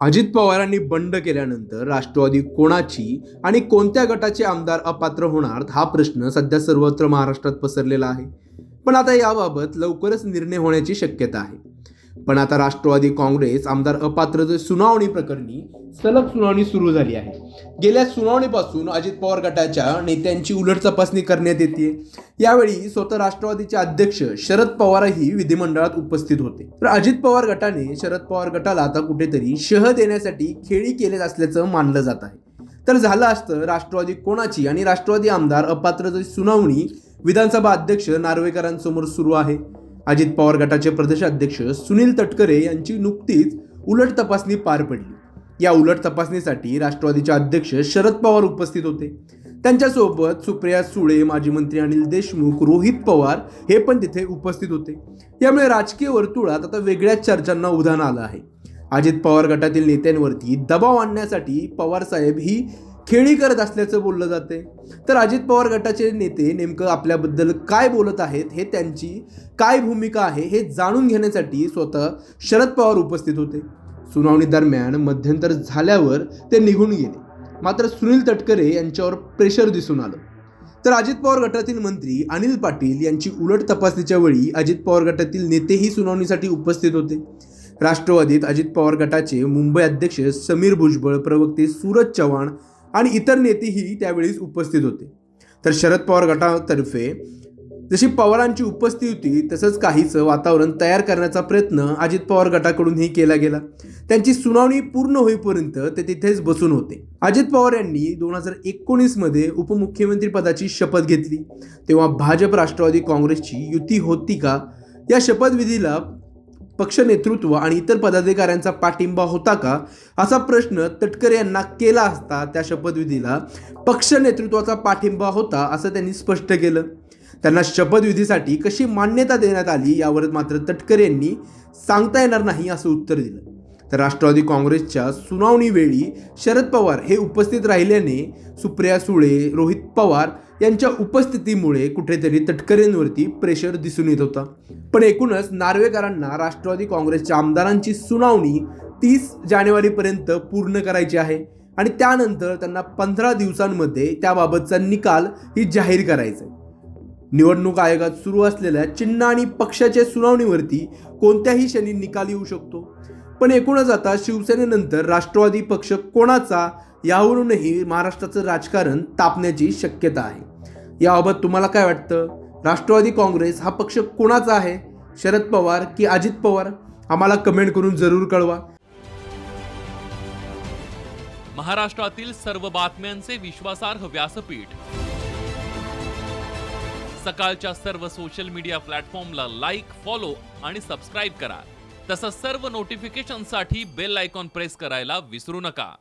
अजित पवारांनी बंड केल्यानंतर राष्ट्रवादी कोणाची आणि कोणत्या गटाचे आमदार अपात्र होणार हा प्रश्न सध्या सर्वत्र महाराष्ट्रात पसरलेला आहे. पण आता याबाबत लवकरच निर्णय होण्याची शक्यता आहे. पण आता राष्ट्रवादी काँग्रेस आमदार अपात्रचे सुनावणी प्रकरणी सलग सुनावणी सुरू झाली आहे. गेल्या सुनावणीपासून अजित पवार गटाच्या नेत्यांची उलट तपासणी करण्यात येते. यावेळी स्वतः राष्ट्रवादीचे अध्यक्ष शरद पवारही विधिमंडळात उपस्थित होते. तर अजित पवार गटाने शरद पवार गटाला आता कुठेतरी शह देण्यासाठी खेळी केले असल्याचं मानलं जात आहे. तर झालं असतं राष्ट्रवादी कोणाची आणि राष्ट्रवादी आमदार अपात्रची सुनावणी विधानसभा अध्यक्ष नार्वेकरांसमोर सुरू आहे. अजित पवार गटाचे प्रदेशाध्यक्ष सुनील तटकरे यांची नुकतीच उलट तपासणी पार पडली. या उलट तपासणीसाठी राष्ट्रवादीचे अध्यक्ष शरद पवार उपस्थित होते. त्यांच्यासोबत सुप्रिया सुळे माजी मंत्री अनिल देशमुख रोहित पवार हे पण तिथे उपस्थित होते. यामुळे राजकीय वर्तुळात आता वेगळ्याच चर्चांना उधाण आलं आहे. अजित पवार गटातील नेत्यांवरती दबाव आणण्यासाठी पवार साहेब ही खेळी करत असल्याचं बोललं जाते. तर अजित पवार गटाचे नेते नेमकं आपल्याबद्दल काय बोलत आहेत हे त्यांची काय भूमिका आहे हे जाणून घेण्यासाठी स्वतः शरद पवार उपस्थित होते. सुनावणी दरम्यान मध्यंतर झाल्यावर ते निघून गेले. मात्र सुनील तटकरे यांच्यावर प्रेशर दिसून आलं. तर अजित पवार गटातील मंत्री अनिल पाटील यांची उलट तपासणीच्या वेळी अजित पवार गटातील नेतेही सुनावणीसाठी उपस्थित होते. राष्ट्रवादीत अजित पवार गटाचे मुंबई अध्यक्ष समीर भुजबळ प्रवक्ते सूरज चव्हाण आणि इतर नेतेही त्यावेळी उपस्थित होते. तर शरद पवार गटातर्फे जशी पवारांची उपस्थिती होती तसंच काहीचं वातावरण तयार करण्याचा प्रयत्न अजित पवार गटाकडूनही केला गेला. त्यांची सुनावणी पूर्ण होईपर्यंत ते तिथेच बसून होते. अजित पवार यांनी दोन हजार एकोणीसमध्ये उपमुख्यमंत्री पदाची शपथ घेतली. तेव्हा भाजप राष्ट्रवादी काँग्रेसची युती होती का? या शपथविधीला पक्ष नेतृत्व आणि इतर पदाधिकाऱ्यांचा पाठिंबा होता का? असा प्रश्न तटकरे यांना केला असता त्या शपथविधीला पक्ष नेतृत्वाचा पाठिंबा होता असं त्यांनी स्पष्ट केलं. त्यांना शपथविधीसाठी कशी मान्यता देण्यात आली यावर मात्र तटकरे यांनी सांगता येणार नाही असं उत्तर दिलं. तर राष्ट्रवादी काँग्रेसच्या सुनावणीवेळी शरद पवार हे उपस्थित राहिल्याने सुप्रिया सुळे रोहित पवार यांच्या उपस्थितीमुळे कुठेतरी तटकरेंवरती प्रेशर दिसून येत होता. पण एकूणच नार्वेकरांना राष्ट्रवादी काँग्रेसच्या आमदारांची सुनावणी तीस जानेवारीपर्यंत पूर्ण करायची आहे आणि त्यानंतर त्यांना पंधरा दिवसांमध्ये त्याबाबतचा निकाल ही जाहीर करायचा आहे निवडणूक आयोगात सुरू असलेल्या चिन्ह आणि पक्षाच्या सुनावणीवरती कोणत्याही क्षणी निकाल येऊ शकतो. पण एकूणच आता शिवसेनेनंतर राष्ट्रवादी पक्ष कोणाचा यावरूनही महाराष्ट्राचं राजकारण तापण्याची शक्यता आहे. याबाबत तुम्हाला काय वाटतं? राष्ट्रवादी काँग्रेस हा पक्ष कोणाचा आहे? शरद पवार की अजित पवार? आम्हाला कमेंट करून जरूर कळवा. महाराष्ट्रातील सर्व बातम्यांचे विश्वासार्ह व्यासपीठ. सकाळच्या सर्व सोशल मीडिया प्लॅटफॉर्मला लाईक फॉलो आणि सबस्क्राईब करा. तसंच सर्व नोटिफिकेशनसाठी बेल आयकॉन प्रेस करायला विसरू नका.